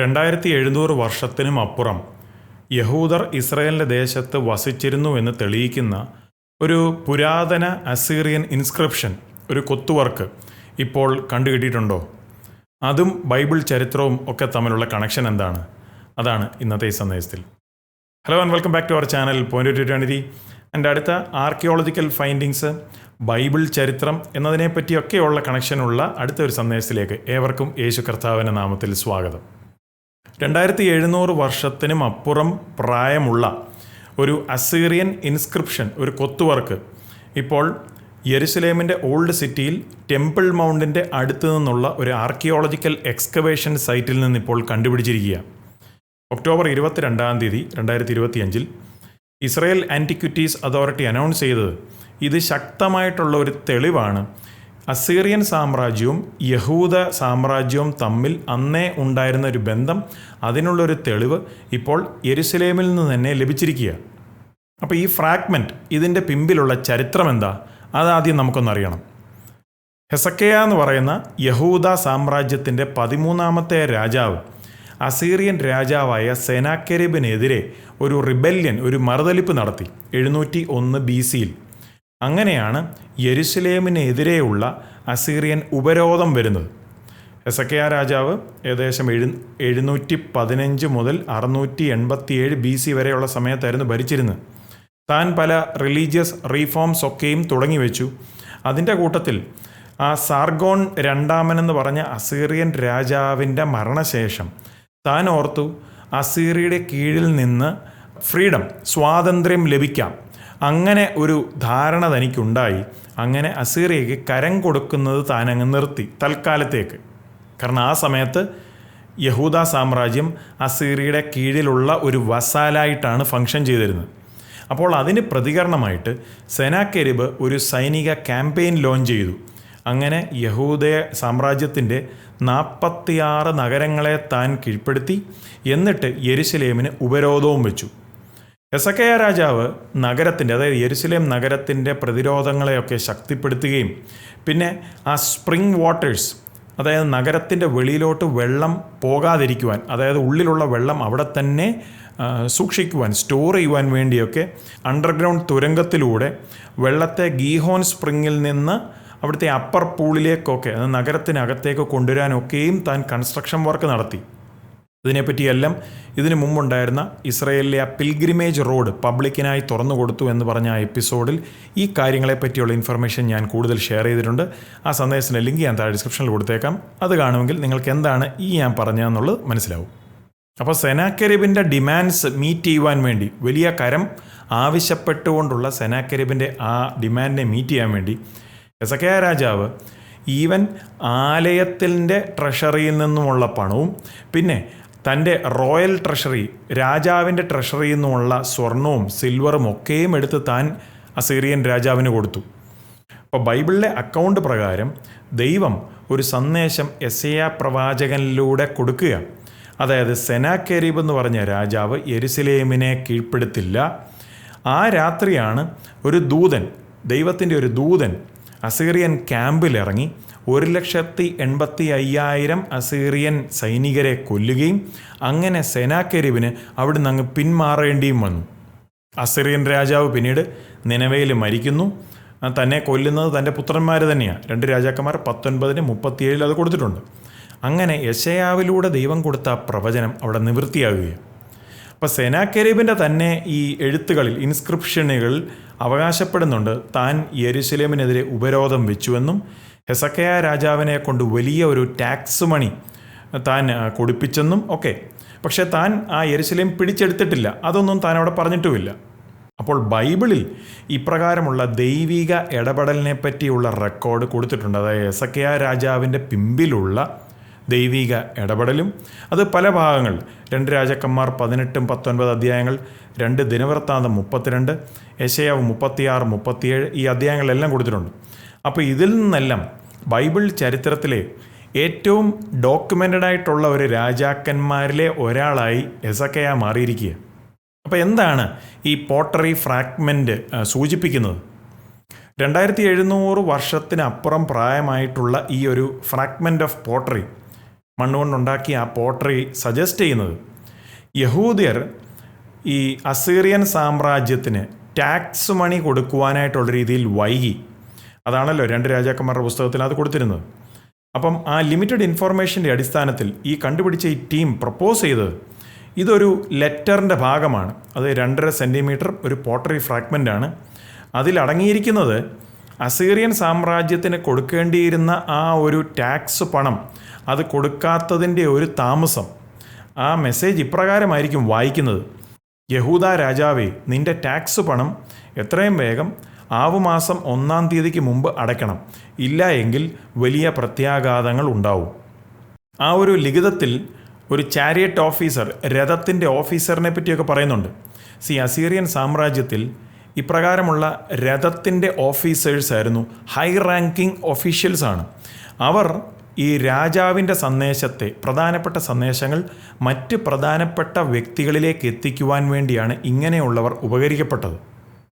രണ്ടായിരത്തി എഴുന്നൂറ് വർഷത്തിനും അപ്പുറം യഹൂദർ ഇസ്രയേലിന്റെ ദേശത്ത് വസിച്ചിരുന്നു എന്ന് തെളിയിക്കുന്ന ഒരു പുരാതന അസീറിയൻ ഇൻസ്ക്രിപ്ഷൻ ഒരു കൊത്തുവർക്ക് ഇപ്പോൾ കണ്ടുകിട്ടിയിട്ടുണ്ടോ? അതും ബൈബിൾ ചരിത്രവും ഒക്കെ തമ്മിലുള്ള കണക്ഷൻ എന്താണ്? അതാണ് ഇന്നത്തെ ഈ സന്ദേശത്തിൽ. Hello and welcome back to our channel point two twenty എന്റെ അടുത്ത ആർക്കിയോളജിക്കൽ ഫൈൻഡിങ്സ് ബൈബിൾ ചരിത്രം എന്നതിനെപ്പറ്റിയൊക്കെയുള്ള കണക്ഷനുള്ള അടുത്ത ഒരു സന്ദേശത്തിലേക്ക് ഏവർക്കും യേശു കർത്താവിന്റെ നാമത്തിൽ സ്വാഗതം. രണ്ടായിരത്തി എഴുന്നൂറ് വർഷത്തിനും അപ്പുറം പ്രായമുള്ള ഒരു അസീറിയൻ ഇൻസ്ക്രിപ്ഷൻ ഒരു കൊത്തുവർക്ക് ഇപ്പോൾ യെരുസലേമിന്റെ ഓൾഡ് സിറ്റിയിൽ ടെമ്പിൾ മൗണ്ടിന്റെ അടുത്തു നിന്നുള്ള ഒരു ആർക്കിയോളജിക്കൽ എക്സ്കവേഷൻ സൈറ്റിൽ നിന്ന് ഇപ്പോൾ കണ്ടുപിടിച്ചിരിക്കുക. ഒക്ടോബർ ഇരുപത്തിരണ്ടാം തീയതി രണ്ടായിരത്തി ഇരുപത്തിയഞ്ചിൽ ഇസ്രയേൽ ആന്റിക്വിറ്റീസ് അതോറിറ്റി അനൗൺസ് ചെയ്തത് ഇത് ശക്തമായിട്ടുള്ള ഒരു തെളിവാണ് അസീറിയൻ സാമ്രാജ്യവും യഹൂദ സാമ്രാജ്യവും തമ്മിൽ അന്നേ ഉണ്ടായിരുന്ന ഒരു ബന്ധം അതിനുള്ളൊരു തെളിവ് ഇപ്പോൾ യെരുസലേമിൽ നിന്ന് തന്നെ ലഭിച്ചിരിക്കുക അപ്പോൾ ഈ ഫ്രാഗ്മെന്റ് ഇതിന്റെ പിമ്പിലുള്ള ചരിത്രം എന്താ? അതാദ്യം നമുക്കൊന്നറിയണം ഹെസക്കയ എന്ന് പറയുന്ന യഹൂദ സാമ്രാജ്യത്തിന്റെ പതിമൂന്നാമത്തെ രാജാവ് അസീറിയൻ രാജാവായ സെനാക്കെരിബിനെതിരെ ഒരു റിബല്യൻ ഒരു മറുതലിപ്പ് നടത്തി എഴുന്നൂറ്റി ഒന്ന് ബി സിയിൽ. അങ്ങനെയാണ് യെരുസലേമിനെതിരെയുള്ള അസീറിയൻ ഉപരോധം വരുന്നത്. എസക്കയ രാജാവ് ഏകദേശം എഴു എഴുന്നൂറ്റി പതിനഞ്ച് മുതൽ അറുന്നൂറ്റി എൺപത്തിയേഴ് ബി സി വരെയുള്ള സമയത്തായിരുന്നു ഭരിച്ചിരുന്നത്. താൻ പല റിലീജിയസ് റീഫോംസ് ഒക്കെയും തുടങ്ങി വെച്ചു. അതിന്റെ കൂട്ടത്തിൽ ആ സാർഗോൺ രണ്ടാമനെന്ന് പറഞ്ഞ അസീറിയൻ രാജാവിന്റെ മരണശേഷം താൻ ഓർത്തു അസീറിയുടെ കീഴിൽ നിന്ന് ഫ്രീഡം സ്വാതന്ത്ര്യം ലഭിക്കാം. അങ്ങനെ ഒരു ധാരണ തനിക്കുണ്ടായി. അങ്ങനെ അസീറിയയ്ക്ക് കരം കൊടുക്കുന്നത് താനങ്ങ് നിർത്തി തൽക്കാലത്തേക്ക്. കാരണം ആ സമയത്ത് യഹൂദ സാമ്രാജ്യം അസീറിയുടെ കീഴിലുള്ള ഒരു വസാലായിട്ടാണ് ഫങ്ഷൻ ചെയ്തിരുന്നത്. അപ്പോൾ അതിന് പ്രതികരണമായിട്ട് സെനാക്കെരിബ് ഒരു സൈനിക ക്യാമ്പയിൻ ലോഞ്ച് ചെയ്തു. അങ്ങനെ യഹൂദ സാമ്രാജ്യത്തിന്റെ നാൽപ്പത്തിയാറ് നഗരങ്ങളെ താൻ കീഴ്പ്പെടുത്തി. എന്നിട്ട് യെരുസലേമിന് ഉപരോധവും വെച്ചു. എസക്കയ രാജാവ് നഗരത്തിന്റെ അതായത് യെരുസലേം നഗരത്തിന്റെ പ്രതിരോധങ്ങളെയൊക്കെ ശക്തിപ്പെടുത്തുകയും പിന്നെ ആ സ്പ്രിംഗ് വാട്ടേഴ്സ് അതായത് നഗരത്തിന്റെ വെളിയിലോട്ട് വെള്ളം പോകാതിരിക്കുവാൻ അതായത് ഉള്ളിലുള്ള വെള്ളം അവിടെ തന്നെ സൂക്ഷിക്കുവാൻ സ്റ്റോർ ചെയ്യുവാൻ വേണ്ടിയൊക്കെ അണ്ടർഗ്രൗണ്ട് തുരങ്കത്തിലൂടെ വെള്ളത്തെ ഗീഹോൻ സ്പ്രിങ്ങിൽ നിന്ന് അവിടുത്തെ അപ്പർ പൂളിലേക്കൊക്കെ നഗരത്തിനകത്തേക്ക് കൊണ്ടുവരാനൊക്കെയും താൻ കൺസ്ട്രക്ഷൻ വർക്ക് നടത്തി. ഇതിനെപ്പറ്റിയെല്ലാം ഇതിനു മുമ്പുണ്ടായിരുന്ന ഇസ്രയേലിലെ ആ പിൽഗ്രിമേജ് റോഡ് പബ്ലിക്കിനായി തുറന്നു കൊടുത്തു എന്ന് പറഞ്ഞ ആ എപ്പിസോഡിൽ ഈ കാര്യങ്ങളെപ്പറ്റിയുള്ള ഇൻഫർമേഷൻ ഞാൻ കൂടുതൽ ഷെയർ ചെയ്തിട്ടുണ്ട്. ആ സന്ദേശത്തിന്റെ ലിങ്ക് ഞാൻ താഴെ ഡിസ്ക്രിപ്ഷനിൽ കൊടുത്തേക്കാം. അത് കാണുമെങ്കിൽ നിങ്ങൾക്ക് എന്താണ് ഈ ഞാൻ പറഞ്ഞതെന്നുള്ളത് മനസ്സിലാവും. അപ്പോൾ സെനാക്കരീബിന്റെ ഡിമാൻഡ്സ് മീറ്റ് ചെയ്യുവാൻ വേണ്ടി വലിയ കരം ആവശ്യപ്പെട്ടുകൊണ്ടുള്ള സെനാക്കരീബിന്റെ ആ ഡിമാൻഡിനെ മീറ്റ് ചെയ്യാൻ വേണ്ടി എസക്കയ രാജാവ് ഈവൻ ആലയത്തിന്റെ ട്രഷറിയിൽ നിന്നുമുള്ള പണവും പിന്നെ തന്റെ റോയൽ ട്രഷറി രാജാവിന്റെ ട്രഷറിയിൽ നിന്നുമുള്ള സ്വർണവും സിൽവറും ഒക്കെയും എടുത്ത് താൻ അസീറിയൻ രാജാവിന് കൊടുത്തു. അപ്പോൾ ബൈബിളിലെ അക്കൗണ്ട് പ്രകാരം ദൈവം ഒരു സന്ദേശം എസയ പ്രവാചകനിലൂടെ കൊടുക്കുക അതായത് സെനാക്കെരീബ് എന്ന് പറഞ്ഞ രാജാവ് എരുസലേമിനെ കീഴ്പ്പെടുത്തില്ല. ആ രാത്രിയാണ് ഒരു ദൂതൻ ദൈവത്തിന്റെ ഒരു ദൂതൻ അസീറിയൻ ക്യാമ്പിലിറങ്ങി ഒരു ലക്ഷത്തി എൺപത്തി അയ്യായിരം അസീറിയൻ സൈനികരെ കൊല്ലുകയും അങ്ങനെ സെനാക്കെരീബിന് അവിടുന്ന് അങ്ങ് പിന്മാറേണ്ടിയും വന്നു. അസീറിയൻ രാജാവ് പിന്നീട് നിലവയിൽ മരിക്കുന്നു. തന്നെ കൊല്ലുന്നത് തന്റെ പുത്രന്മാർ തന്നെയാണ് രണ്ട് രാജാക്കന്മാർ പത്തൊൻപതിന് മുപ്പത്തിയേഴിൽ അത് കൊടുത്തിട്ടുണ്ട്. അങ്ങനെ യശയാവിലൂടെ ദൈവം കൊടുത്ത പ്രവചനം അവിടെ നിവൃത്തിയാകുകയാണ് അപ്പോൾ സെനാക്കെരീബിന്റെ തന്നെ ഈ എഴുത്തുകളിൽ ഇൻസ്ക്രിപ്ഷനുകൾ അവകാശപ്പെടുന്നുണ്ട്. താൻ യെരുസലേമിനെതിരെ ഉപരോധം വെച്ചുവെന്നും ഹെസക്കയ രാജാവിനെ കൊണ്ട് വലിയ ഒരു ടാക്സ് മണി താൻ കൊടുപ്പിച്ചെന്നും ഒക്കെ. പക്ഷേ താൻ ആ യെരുസലേം പിടിച്ചെടുത്തിട്ടില്ല. അതൊന്നും താൻ അവിടെ പറഞ്ഞിട്ടുമില്ല. അപ്പോൾ ബൈബിളിൽ ഇപ്രകാരമുള്ള ദൈവിക ഇടപെടലിനെ പറ്റിയുള്ള റെക്കോർഡ് കൊടുത്തിട്ടുണ്ട്. അതായത് എസക്കയ രാജാവിന്റെ പിമ്പിലുള്ള ദൈവിക ഇടപെടലും. അത് പല ഭാഗങ്ങൾ. രണ്ട് രാജാക്കന്മാർ പതിനെട്ടും പത്തൊൻപത് അധ്യായങ്ങൾ രണ്ട് ദിനവൃത്താന്തം മുപ്പത്തിരണ്ട് യശയാവ് മുപ്പത്തിയാറ് മുപ്പത്തിയേഴ് ഈ അധ്യായങ്ങളെല്ലാം കൊടുത്തിട്ടുണ്ട്. അപ്പോൾ ഇതിൽ നിന്നെല്ലാം ബൈബിൾ ചരിത്രത്തിലെ ഏറ്റവും ഡോക്യുമെന്റഡ് ആയിട്ടുള്ള ഒരു രാജാക്കന്മാരിലെ ഒരാളായി എസക്കയ മാറിയിരിക്കുക. അപ്പോൾ എന്താണ് ഈ പോട്ടറി ഫ്രാഗ്മെന്റ് സൂചിപ്പിക്കുന്നത്? രണ്ടായിരത്തി എഴുന്നൂറ് വർഷത്തിനപ്പുറം പ്രായമായിട്ടുള്ള ഈ ഒരു ഫ്രാഗ്മെന്റ് ഓഫ് പോട്ടറി മണ്ണുകൊണ്ടുണ്ടാക്കിയ ആ പോട്ടറി സജസ്റ്റ് ചെയ്യുന്നത്. യഹൂദിയർ ഈ അസീറിയൻ സാമ്രാജ്യത്തിന് ടാക്സ് മണി കൊടുക്കുവാനായിട്ടുള്ള രീതിയിൽ വൈകി. അതാണല്ലോ രണ്ട് രാജാക്കന്മാരുടെ പുസ്തകത്തിൽ അത് കൊടുത്തിരുന്നത്. അപ്പം ആ ലിമിറ്റഡ് ഇൻഫർമേഷന്റെ അടിസ്ഥാനത്തിൽ ഈ കണ്ടുപിടിച്ച ഈ ടീം പ്രപ്പോസ് ചെയ്തത് ഇതൊരു ലെറ്ററിന്റെ ഭാഗമാണ്. അത് രണ്ടര സെന്റിമീറ്റർ ഒരു പോട്ടറി ഫ്രാഗ്മെന്റ് ആണ്. അതിലടങ്ങിയിരിക്കുന്നത് അസീറിയൻ സാമ്രാജ്യത്തിന് കൊടുക്കേണ്ടിയിരുന്ന ആ ഒരു ടാക്സ് പണം അത് കൊടുക്കാത്തതിന്റെ ഒരു താമസം. ആ മെസ്സേജ് ഇപ്രകാരമായിരിക്കും വായിക്കുന്നത്. യഹൂദ രാജാവേ നിന്റെ ടാക്സ് പണം എത്രയും വേഗം ആവുമാസം ഒന്നാം തീയതിക്ക് മുമ്പ് അടയ്ക്കണം. ഇല്ല എങ്കിൽ വലിയ പ്രത്യാഘാതങ്ങൾ ഉണ്ടാവും. ആ ഒരു ലിഖിതത്തിൽ ഒരു ചാരിയറ്റ് ഓഫീസർ രഥത്തിന്റെ ഓഫീസറിനെ പറ്റിയൊക്കെ പറയുന്നുണ്ട്. സി അസീറിയൻ സാമ്രാജ്യത്തിൽ ഇപ്രകാരമുള്ള രഥത്തിന്റെ ഓഫീസേഴ്സ് ആയിരുന്നു ഹൈ റാങ്കിങ് ഒഫീഷ്യൽസ് ആണ് അവർ ഈ രാജാവിന്റെ സന്ദേശത്തെ പ്രധാനപ്പെട്ട സന്ദേശങ്ങൾ മറ്റ് പ്രധാനപ്പെട്ട വ്യക്തികളിലേക്ക് എത്തിക്കുവാൻ വേണ്ടിയാണ് ഇങ്ങനെയുള്ളവർ ഉപകരിക്കപ്പെട്ടത്.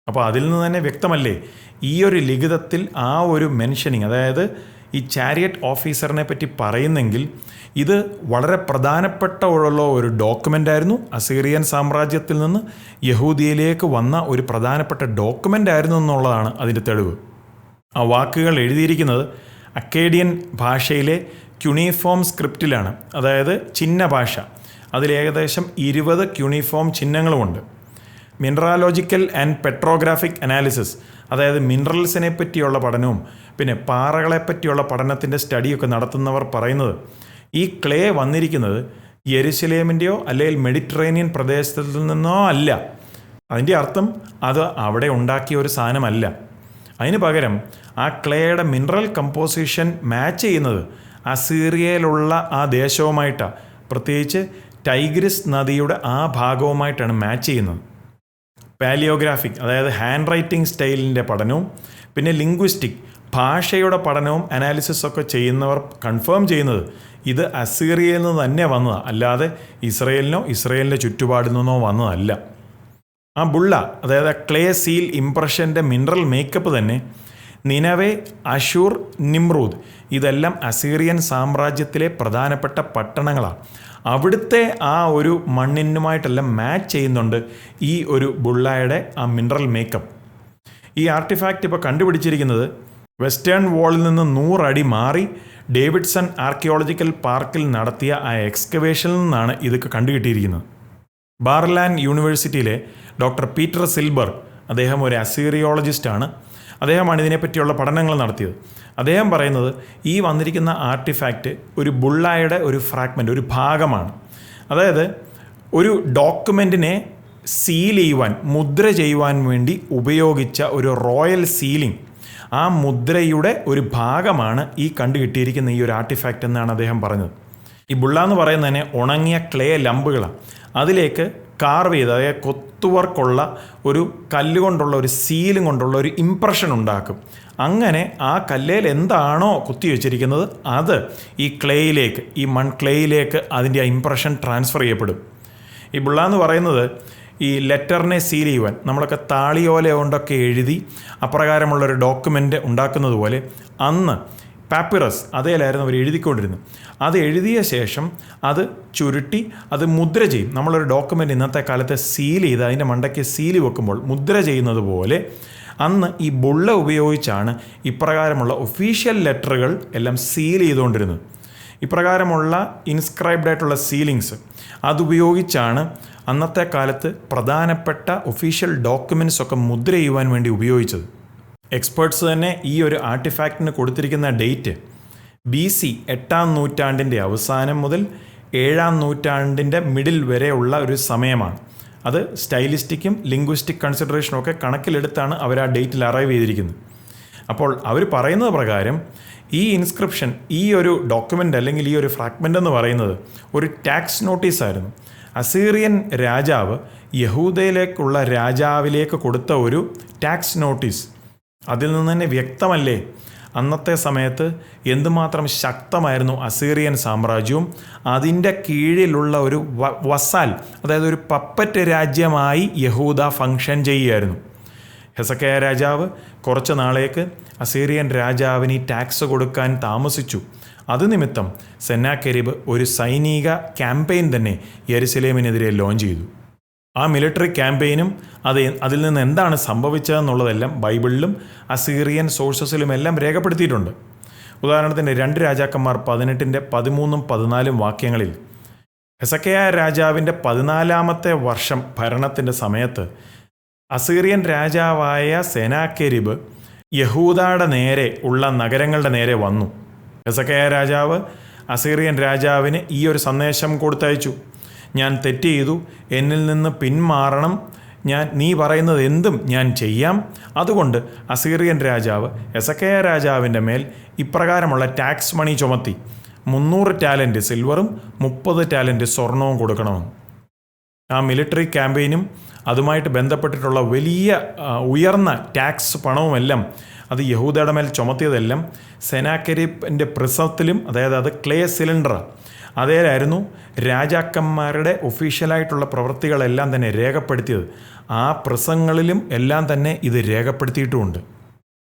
അപ്പോൾ അതിൽ നിന്ന് തന്നെ വ്യക്തമല്ലേ? ഈ ഒരു ലിഖിതത്തിൽ ആ ഒരു മെൻഷനിങ് അതായത് ഈ ചാരിയറ്റ് ഓഫീസറിനെ പറ്റി പറയുന്നെങ്കിൽ ഇത് വളരെ പ്രധാനപ്പെട്ട ഉള്ള ഒരു ഡോക്യുമെന്റ് ആയിരുന്നു. അസീറിയൻ സാമ്രാജ്യത്തിൽ നിന്ന് യഹൂദിയയിലേക്ക് വന്ന ഒരു പ്രധാനപ്പെട്ട ഡോക്യുമെന്റ് ആയിരുന്നു എന്നുള്ളതാണ് അതിന്റെ തെളിവ്. ആ വാക്കുകൾ എഴുതിയിരിക്കുന്നത് അക്കേഡിയൻ ഭാഷയിലെ ക്യുണിഫോം സ്ക്രിപ്റ്റിലാണ്. അതായത് ചിഹ്ന ഭാഷ. അതിലേകദേശം ഇരുപത് ക്യുണിഫോം ചിഹ്നങ്ങളുമുണ്ട്. മിനറാലോജിക്കൽ ആൻഡ് പെട്രോഗ്രാഫിക് അനാലിസിസ് അതായത് മിനറൽസിനെ പറ്റിയുള്ള പഠനവും പിന്നെ പാറകളെ പറ്റിയുള്ള പഠനത്തിന്റെ സ്റ്റഡിയൊക്കെ നടത്തുന്നവർ പറയുന്നത് ഈ ക്ലേ വന്നിരിക്കുന്നത് യെരുസലേമിന്റെയോ അല്ലെങ്കിൽ മെഡിറ്ററേനിയൻ പ്രദേശത്തിൽ നിന്നോ അല്ല. അതിന്റെ അർത്ഥം അത് അവിടെ ഉണ്ടാക്കിയ ഒരു സാധനമല്ല. അതിന് പകരം ആ ക്ലേയുടെ മിനറൽ കമ്പോസിഷൻ മാച്ച് ചെയ്യുന്നത് അസീറിയയിലുള്ള ആ ദേശവുമായിട്ടാണ് പ്രത്യേകിച്ച് ടൈഗ്രിസ് നദിയുടെ ആ ഭാഗവുമായിട്ടാണ് മാച്ച് ചെയ്യുന്നത്. പാലിയോഗ്രാഫിക് അതായത് ഹാൻഡ് റൈറ്റിംഗ് സ്റ്റൈലിന്റെ പഠനവും പിന്നെ ലിംഗ്വിസ്റ്റിക് ഭാഷയുടെ പഠനവും അനാലിസിസ് ഒക്കെ ചെയ്യുന്നവർ കൺഫേം ചെയ്യുന്നത് ഇത് അസീറിയയിൽ നിന്ന് തന്നെ വന്നതാണ് അല്ലാതെ ഇസ്രയേലിനോ ഇസ്രയേലിന്റെ ചുറ്റുപാടിൽ നിന്നോ വന്നതല്ല. ആ ബുള്ള അതായത് ആ ക്ലേ സീൽ ഇംപ്രഷന്റെ മിനറൽ മേക്കപ്പ് തന്നെ നിനവെ അഷൂർ നിമ്രൂദ്. ഇതെല്ലാം അസീറിയൻ സാമ്രാജ്യത്തിലെ പ്രധാനപ്പെട്ട പട്ടണങ്ങളാണ് അവിടുത്തെ ആ ഒരു മണ്ണിനുമായിട്ടെല്ലാം മാച്ച് ചെയ്യുന്നുണ്ട് ഈ ഒരു ബുള്ളയുടെ ആ മിനറൽ മേക്കപ്പ് ഈ ആർട്ടിഫാക്റ്റ് ഇപ്പോൾ കണ്ടുപിടിച്ചിരിക്കുന്നത് വെസ്റ്റേൺ വാളിൽ നിന്ന് നൂറടി മാറി ഡേവിഡ്സൺ ആർക്കിയോളജിക്കൽ പാർക്കിൽ നടത്തിയ ആ എക്സ്കവേഷനിൽ നിന്നാണ് ഇതൊക്കെ കണ്ടുകിട്ടിയിരിക്കുന്നത്. ബാർലാൻ യൂണിവേഴ്സിറ്റിയിലെ ഡോക്ടർ പീറ്റർ സിൽബർ അദ്ദേഹം ഒരു അസീറിയോളജിസ്റ്റാണ്. അദ്ദേഹമാണ് ഇതിനെപ്പറ്റിയുള്ള പഠനങ്ങൾ നടത്തിയത്. അദ്ദേഹം പറയുന്നത് ഈ വന്നിരിക്കുന്ന ആർട്ടിഫാക്റ്റ് ഒരു ബുള്ളായുടെ ഒരു ഫ്രാഗ്മെന്റ് ഒരു ഭാഗമാണ്. അതായത് ഒരു ഡോക്യുമെന്റിനെ സീൽ ചെയ്യുവാൻ മുദ്ര ചെയ്യുവാൻ വേണ്ടി ഉപയോഗിച്ച ഒരു റോയൽ സീലിംഗ് ആ മുദ്രയുടെ ഒരു ഭാഗമാണ് ഈ കണ്ടുകിട്ടിയിരിക്കുന്ന ഈ ഒരു ആർട്ടിഫാക്റ്റ് എന്നാണ് അദ്ദേഹം പറഞ്ഞത്. ഈ ബുള്ള എന്ന് പറയുന്നതിനെ ഉണങ്ങിയ ക്ലേ ലമ്പുകളാണ്. അതിലേക്ക് കാർവ് ചെയ്ത് അതായത് കൊത്തുവർക്കുള്ള ഒരു കല്ല് കൊണ്ടുള്ള ഒരു സീലും കൊണ്ടുള്ള ഒരു ഇംപ്രഷൻ ഉണ്ടാക്കും. അങ്ങനെ ആ കല്ലേൽ എന്താണോ കുത്തി വെച്ചിരിക്കുന്നത് അത് ഈ ക്ലേയിലേക്ക് ഈ മൺ ക്ലേയിലേക്ക് അതിന്റെ ആ ഇംപ്രഷൻ ട്രാൻസ്ഫർ ചെയ്യപ്പെടും. ഈ ബുള്ള എന്ന് പറയുന്നത് ഈ ലെറ്ററിനെ സീൽ ചെയ്യുവാൻ നമ്മളൊക്കെ താളിയോല കൊണ്ടൊക്കെ എഴുതി അപ്രകാരമുള്ളൊരു ഡോക്യുമെന്റ് ഉണ്ടാക്കുന്നത് പോലെ അന്ന് പാപ്പിറസ് അതേലായിരുന്നു അവർ എഴുതിക്കൊണ്ടിരുന്നത്. അത് എഴുതിയ ശേഷം അത് ചുരുട്ടി അത് മുദ്ര ചെയ്യും. നമ്മളൊരു ഡോക്യുമെന്റ് ഇന്നത്തെ കാലത്തെ സീൽ ചെയ്ത് അതിന്റെ മണ്ടയ്ക്ക് സീൽ വെക്കുമ്പോൾ മുദ്ര ചെയ്യുന്നത് പോലെ അന്ന് ഈ ബുള്ള ഉപയോഗിച്ചാണ് ഇപ്രകാരമുള്ള ഒഫീഷ്യൽ ലെറ്ററുകൾ എല്ലാം സീൽ ചെയ്തുകൊണ്ടിരുന്നത്. ഇപ്രകാരമുള്ള ഇൻസ്ക്രൈബ്ഡ് ആയിട്ടുള്ള സീലിങ്സ് അതുപയോഗിച്ചാണ് അന്നത്തെ കാലത്ത് പ്രധാനപ്പെട്ട ഒഫീഷ്യൽ ഡോക്യുമെന്റ്സ് ഒക്കെ മുദ്ര ചെയ്യുവാൻ വേണ്ടി ഉപയോഗിച്ചത്. എക്സ്പേർട്സ് തന്നെ ഈ ഒരു ആർട്ടിഫാക്റ്റിന് കൊടുത്തിരിക്കുന്ന ഡേറ്റ് ബി സി എട്ടാം നൂറ്റാണ്ടിന്റെ അവസാനം മുതൽ ഏഴാം നൂറ്റാണ്ടിന്റെ മിഡിൽ വരെയുള്ള ഒരു സമയമാണ്. അത് സ്റ്റൈലിസ്റ്റിക്കും ലിംഗ്വിസ്റ്റിക് കൺസിഡറേഷനും ഒക്കെ കണക്കിലെടുത്താണ് അവർ ആ ഡേറ്റിൽ അറൈവ് ചെയ്തിരിക്കുന്നത്. അപ്പോൾ അവർ പറയുന്നത് പ്രകാരം ഈ ഇൻസ്ക്രിപ്ഷൻ ഈ ഒരു ഡോക്യുമെന്റ് അല്ലെങ്കിൽ ഈ ഒരു ഫ്രാഗ്മെന്റ് എന്ന് പറയുന്നത് ഒരു ടാക്സ് നോട്ടീസ് ആയിരുന്നു. അസീറിയൻ രാജാവ് യഹൂദയിലേക്കുള്ള രാജാവിലേക്ക് കൊടുത്ത ഒരു ടാക്സ് നോട്ടീസ് അതിൽ നിന്ന് തന്നെ വ്യക്തമല്ലേ? അന്നത്തെ സമയത്ത് എന്തുമാത്രം ശക്തമായിരുന്നു അസീറിയൻ സാമ്രാജ്യവും. അതിന്റെ കീഴിലുള്ള ഒരു വസാൽ അതായത് ഒരു പപ്പറ്റ് രാജ്യമായി യഹൂദ ഫങ്ഷൻ ചെയ്യുമായിരുന്നു ഹെസക്കയ രാജാവ് കുറച്ച് നാളേക്ക് അസീറിയൻ രാജാവിന് ടാക്സ് കൊടുക്കാൻ താമസിച്ചു. അത് നിമിത്തം സെന്നാക്കെരീബ് ഒരു സൈനിക ക്യാമ്പയിൻ തന്നെ യെരുസലേമിനെതിരെ ലോഞ്ച് ചെയ്തു. ആ മിലിറ്ററി ക്യാമ്പയിനും അത് അതിൽ നിന്ന് എന്താണ് സംഭവിച്ചതെന്നുള്ളതെല്ലാം ബൈബിളിലും അസീറിയൻ സോഴ്സസിലും എല്ലാം രേഖപ്പെടുത്തിയിട്ടുണ്ട്. ഉദാഹരണത്തിന് രണ്ട് രാജാക്കന്മാർ പതിനെട്ടിന്റെ പതിമൂന്നും പതിനാലും വാക്യങ്ങളിൽ എസക്കയ രാജാവിന്റെ പതിനാലാമത്തെ വർഷം ഭരണത്തിന്റെ സമയത്ത് അസീറിയൻ രാജാവായ സെനാക്കെരിബ് യഹൂദയുടെ നേരെ ഉള്ള നഗരങ്ങളുടെ നേരെ വന്നു. എസക്കയ രാജാവ് അസീറിയൻ രാജാവിന് ഈ ഒരു സന്ദേശം കൊടുത്തയച്ചു. ഞാൻ തെറ്റ് ചെയ്തു എന്നിൽ നിന്ന് പിന്മാറണം. ഞാൻ നീ പറയുന്നത് എന്തും ഞാൻ ചെയ്യാം. അതുകൊണ്ട് അസീറിയൻ രാജാവ് എസക്കയ രാജാവിന്റെ മേൽ ഇപ്രകാരമുള്ള ടാക്സ് മണി ചുമത്തി മുന്നൂറ് ടാലന്റ് സിൽവറും മുപ്പത് ടാലന്റ് സ്വർണവും കൊടുക്കണമെന്ന്. ആ മിലിറ്ററി ക്യാമ്പയിനും അതുമായിട്ട് ബന്ധപ്പെട്ടിട്ടുള്ള വലിയ ഉയർന്ന ടാക്സ് പണവുമെല്ലാം അത് യഹൂദയുടെ മേൽ ചുമത്തിയതെല്ലാം സെനാക്കരിപ്പിന്റെ പ്രിസത്തിലും അതായത് അത് ക്ലേ സിലിണ്ടറാണ് അതേലായിരുന്നു രാജാക്കന്മാരുടെ ഒഫീഷ്യലായിട്ടുള്ള പ്രവൃത്തികളെല്ലാം തന്നെ രേഖപ്പെടുത്തിയത്. ആ പ്രസംഗങ്ങളിലും എല്ലാം തന്നെ ഇത് രേഖപ്പെടുത്തിയിട്ടുമുണ്ട്.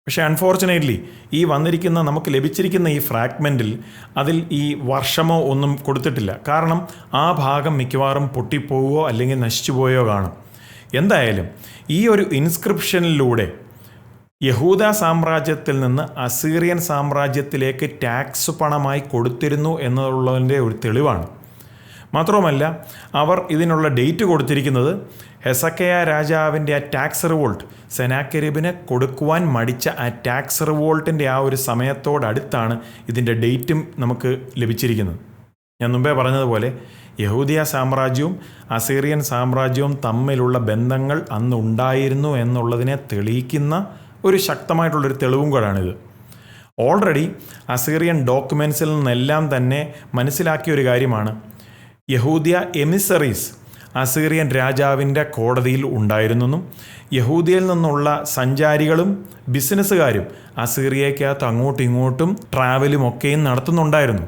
പക്ഷേ അൺഫോർച്ചുനേറ്റ്ലി ഈ വന്നിരിക്കുന്ന നമുക്ക് ലഭിച്ചിരിക്കുന്ന ഈ ഫ്രാഗ്മെന്റിൽ അതിൽ ഈ വർഷമോ ഒന്നും കൊടുത്തിട്ടില്ല. കാരണം ആ ഭാഗം മിക്കവാറും പൊട്ടിപ്പോവുകയോ അല്ലെങ്കിൽ നശിച്ചു പോയോ കാണും. എന്തായാലും ഈ ഒരു ഇൻസ്ക്രിപ്ഷനിലൂടെ യഹൂദ സാമ്രാജ്യത്തിൽ നിന്ന് അസീറിയൻ സാമ്രാജ്യത്തിലേക്ക് ടാക്സ് പണമായി കൊടുത്തിരുന്നു എന്നുള്ളതിന്റെ ഒരു തെളിവാണ്. മാത്രവുമല്ല അവർ ഇതിനുള്ള ഡേറ്റ് കൊടുത്തിരിക്കുന്നത് ഹെസക്കയ രാജാവിന്റെ ആ ടാക്സ് റിവോൾട്ട് സെനാക്കെരിബിന് കൊടുക്കുവാൻ മടിച്ച ആ ടാക്സ് റിവോൾട്ടിന്റെ ആ ഒരു സമയത്തോടടുത്താണ് ഇതിന്റെ ഡേറ്റും നമുക്ക് ലഭിച്ചിരിക്കുന്നത്. ഞാൻ മുമ്പേ പറഞ്ഞതുപോലെ യഹൂദിയ സാമ്രാജ്യവും അസീറിയൻ സാമ്രാജ്യവും തമ്മിലുള്ള ബന്ധങ്ങൾ അന്നുണ്ടായിരുന്നു എന്നുള്ളതിനെ തെളിയിക്കുന്ന ഒരു ശക്തമായിട്ടുള്ളൊരു തെളിവും കൂടാണിത്. ഓൾറെഡി അസീറിയൻ ഡോക്യുമെൻസിൽ നിന്നെല്ലാം തന്നെ മനസ്സിലാക്കിയ ഒരു കാര്യമാണ്. യഹൂദിയ എമിസറീസ് അസീറിയൻ രാജാവിന്റെ കോടതിയിൽ ഉണ്ടായിരുന്നെന്നും യഹൂദിയയിൽ നിന്നുള്ള സഞ്ചാരികളും ബിസിനസ്സുകാരും അസീറിയക്കകത്ത് അങ്ങോട്ടും ഇങ്ങോട്ടും ട്രാവലും ഒക്കെയും നടത്തുന്നുണ്ടായിരുന്നു.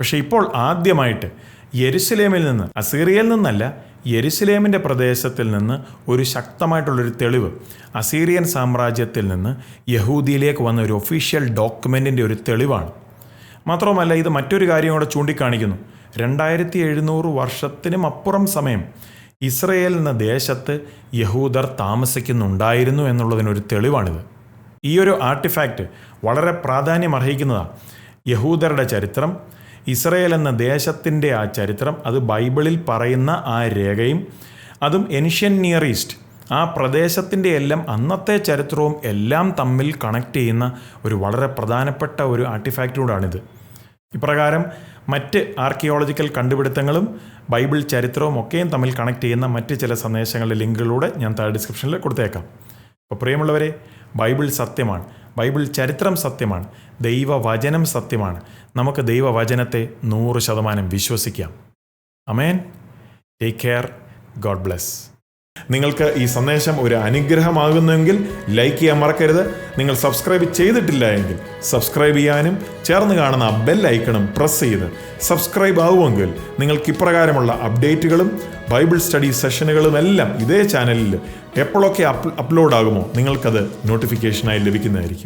പക്ഷേ ഇപ്പോൾ ആദ്യമായിട്ട് യെരുസലേമിൽ നിന്ന് അസീറിയയിൽ നിന്നല്ല യെരുസലേമിന്റെ പ്രദേശത്തിൽ നിന്ന് ഒരു ശക്തമായിട്ടുള്ളൊരു തെളിവ്. അസീറിയൻ സാമ്രാജ്യത്തിൽ നിന്ന് യഹൂദിയിലേക്ക് വന്ന ഒരു ഒഫീഷ്യൽ ഡോക്യുമെന്റിന്റെ ഒരു തെളിവാണ്. മാത്രവുമല്ല ഇത് മറ്റൊരു കാര്യം കൂടെ ചൂണ്ടിക്കാണിക്കുന്നു. രണ്ടായിരത്തി എഴുന്നൂറ് വർഷത്തിനും അപ്പുറം സമയം ഇസ്രയേൽ എന്ന ദേശത്ത് യഹൂദർ താമസിക്കുന്നുണ്ടായിരുന്നു എന്നുള്ളതിനൊരു തെളിവാണിത്. ഈ ഒരു ആർട്ടിഫാക്റ്റ് വളരെ പ്രാധാന്യം അർഹിക്കുന്നതാണ് യഹൂദരുടെ ചരിത്രം ഇസ്രയേൽ എന്ന ദേശത്തിന്റെ ആ ചരിത്രം അത് ബൈബിളിൽ പറയുന്ന ആ രേഖയും അതും ഏൻഷ്യൻ നിയർ ഈസ്റ്റ് ആ പ്രദേശത്തിന്റെ എല്ലാം അന്നത്തെ ചരിത്രവും എല്ലാം തമ്മിൽ കണക്ട് ചെയ്യുന്ന ഒരു വളരെ പ്രധാനപ്പെട്ട ഒരു ആർട്ടിഫാക്റ്റ് കൂടാണിത്. ഇപ്രകാരം മറ്റ് ആർക്കിയോളജിക്കൽ കണ്ടുപിടുത്തങ്ങളും ബൈബിൾ ചരിത്രവും ഒക്കെയും തമ്മിൽ കണക്ട് ചെയ്യുന്ന മറ്റ് ചില സന്ദേശങ്ങളുടെ ലിങ്കുകളിലൂടെ ഞാൻ താഴെ ഡിസ്ക്രിപ്ഷനിൽ കൊടുത്തേക്കാം. അപ്പോൾ പ്രിയമുള്ളവരെ ബൈബിൾ സത്യമാണ്. ബൈബിൾ ചരിത്രം സത്യമാണ് ദൈവവചനം സത്യമാണ്. നമുക്ക് ദൈവവചനത്തെ നൂറ് ശതമാനം വിശ്വസിക്കാം. Amen take care God bless നിങ്ങൾക്ക് ഈ സന്ദേശം ഒരു അനുഗ്രഹമാകുന്നുവെങ്കിൽ ലൈക്ക് ചെയ്യാൻ മറക്കരുത്. നിങ്ങൾ സബ്സ്ക്രൈബ് ചെയ്തിട്ടില്ല എങ്കിൽ സബ്സ്ക്രൈബ് ചെയ്യാനും ചേർന്ന് കാണുന്ന ബെൽ ഐക്കണും പ്രസ് ചെയ്ത് സബ്സ്ക്രൈബ് ആവുമെങ്കിൽ നിങ്ങൾക്ക് ഇപ്രകാരമുള്ള അപ്ഡേറ്റുകളും ബൈബിൾ സ്റ്റഡി സെഷനുകളും എല്ലാം ഇതേ ചാനലിൽ എപ്പോഴൊക്കെ അപ്ലോഡ് ആകുമോ? നിങ്ങൾക്കത് നോട്ടിഫിക്കേഷനായി ലഭിക്കുന്നതായിരിക്കും.